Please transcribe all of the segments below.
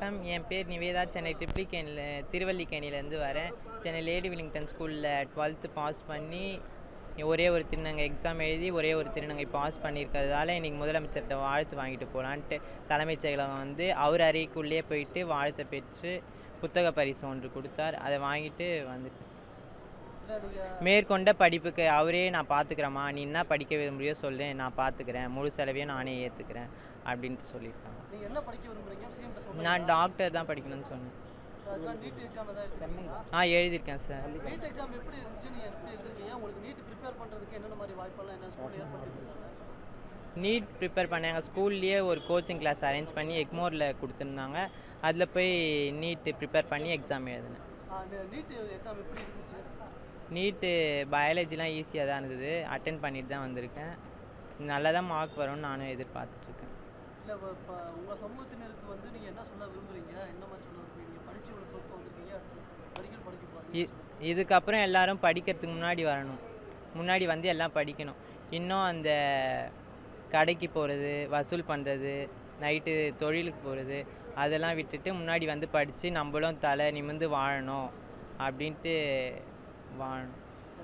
வணக்கம். என் பேர் நிவேதா. சென்னை ட்ரிப்ளிகேனில் e திருவல்லிக்கேணிலேருந்து வரேன். சென்னை லேடி வில்லிங்டன் ஸ்கூலில் டுவெல்த்து பாஸ் பண்ணி ஒரே ஒரு திருநங்கை எக்ஸாம் எழுதி ஒரே ஒரு திருநங்கை பாஸ் பண்ணியிருக்கிறதால இன்றைக்கி முதலமைச்சர்கிட்ட வாழ்த்து வாங்கிட்டு போகலான்ட்டு தலைமைச் செயலகம் வந்து அவர் அறைக்குள்ளேயே போயிட்டு வாழ்த்தை பெற்று புத்தக பரிசு ஒன்று கொடுத்தார். அதை வாங்கிட்டு வந்துட்டு மேற்கொண்ட படிப்புக்கு அவரே நான் பார்த்துக்கிறேம்மா நீ என்ன படிக்க விரும்புறியோ சொல்லு நான் பார்த்துக்கிறேன் முழு செலவையும் நானே ஏற்றுக்கிறேன் அப்படின்ட்டு சொல்லியிருக்காங்க. நான் டாக்டர் தான் படிக்கணும்னு சொன்னேன். ஆ எழுதியிருக்கேன் சார். நீட் எக்ஸாம் எப்படி இருந்துச்சு? நீங்க எப்படி எழுதிருக்கீங்க? உங்களுக்கு நீட் ப்ரிப்பேர் பண்றதுக்கு என்னென்ன மாதிரி வாய்ப்பெல்லாம் என்ன ஸ்கூல் ஏற்படுத்திருக்கீங்க நீட் ப்ரிப்பேர் பண்ண எங்கள் ஸ்கூல்லேயே ஒரு கோச்சிங் கிளாஸ் அரேஞ்ச் பண்ணி எக்மோரில் கொடுத்துருந்தாங்க. அதில் போய் நீட்டு ப்ரிப்பேர் பண்ணி எக்ஸாம் எழுதினேன். நீட்டு பயாலஜிலாம் ஈஸியாக தான் இருந்தது. அட்டென்ட் பண்ணிட்டு தான் வந்திருக்கேன். நல்லா தான் மார்க் வரும்னு நானும் எதிர்பார்த்துட்ருக்கேன். இல்லை இப்போ உங்க சமூகத்தினருக்கு வந்து நீங்க என்ன சொல்ல விரும்புறீங்க? என்ன மாதிரி சொல்ல விரும்புறீங்க? படிச்சு இவ்வளோ பொறுத்து வந்திருக்கீங்க. அடுத்து படிக்கல் படிக்க போறீங்க இ- இதுக்கப்புறம் எல்லாரும் படிக்கிறதுக்கு முன்னாடி வரணும். முன்னாடி வந்து எல்லாம் படிக்கணும். இன்னும் அந்த கடைக்கு போகிறது வசூல் பண்ணுறது நைட்டு தொழிலுக்கு போகிறது அதெல்லாம் விட்டுட்டு முன்னாடி வந்து படித்து நம்மளும் தலை நிமிர்ந்து வாழணும் அப்படின்ட்டு வாழணும்.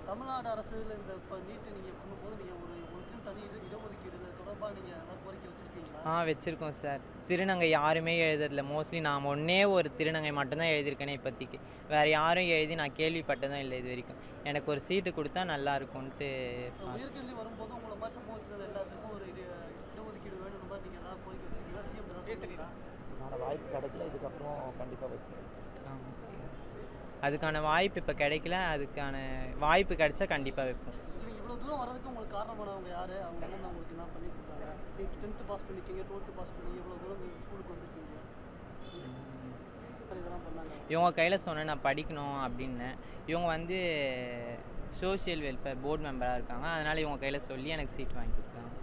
தமிழ்நாடு அரசுல இந்த இப்போ நீட் நீங்க பண்ணும்போது நீங்க ஒரு உங்களுக்குன்னு தனி இது இடஒதுக்கீடு தொடர்பாக நீங்க ஏதாவது கோரிக்கை வச்சிருக்கீங்களா? ஆ வச்சுருக்கோம் சார். திருநங்கை யாருமே எழுதுறதில்ல. மோஸ்ட்லி நான் ஒன்றே ஒரு திருநங்கை மட்டும்தான் எழுதியிருக்கேனே இப்போதைக்கு. வேறு யாரும் எழுதி நான் கேள்விப்பட்டதும் இல்லை இது வரைக்கும். எனக்கு ஒரு சீட்டு கொடுத்தா நல்லா இருக்கும்ன்ட்டு உயர்கல்வி வரும்போது உங்களை மாதிரி சமூகத்தில் எல்லாத்துக்கும் ஒரு இட இடஒதுக்கீடு வேணும் மாதிரி நீங்கள் ஏதாவது கோரிக்கை வச்சிருக்கீங்களா சிஎம் ஏதாவது சொல்லுங்களா அதுக்கான வாய்ப்பு கிடைக்கல. இதுக்கப்புறம் கண்டிப்பாக வைப்பேன் ஆமா. அதுக்கான வாய்ப்பு இப்போ கிடைக்கல. அதுக்கான வாய்ப்பு கிடைச்சா கண்டிப்பாக வைப்போம். இவ்வளோ தூரம் வர்றதுக்கு உங்களுக்கு காரணமானவங்க யார்? அவங்க என்னென்ன உங்களுக்கு என்ன பண்ணி கொடுத்தாங்க? நீங்கள் டென்த்து பாஸ் பண்ணிருக்கீங்க டுவெல்த்து பாஸ் பண்ணி இவ்வளோ தூரம் நீங்கள் ஸ்கூலுக்கு வந்திருக்கீங்க. சார் இதெல்லாம் பண்ணாங்க. இவங்க கையில் சொன்னேன் நான் படிக்கணும் அப்படின்னேன். இவங்க வந்து சோஷியல் வெல்ஃபேர் போர்டு மெம்பராக இருக்காங்க. அதனால் இவங்க கையில் சொல்லி எனக்கு சீட் வாங்கி கொடுத்தாங்க.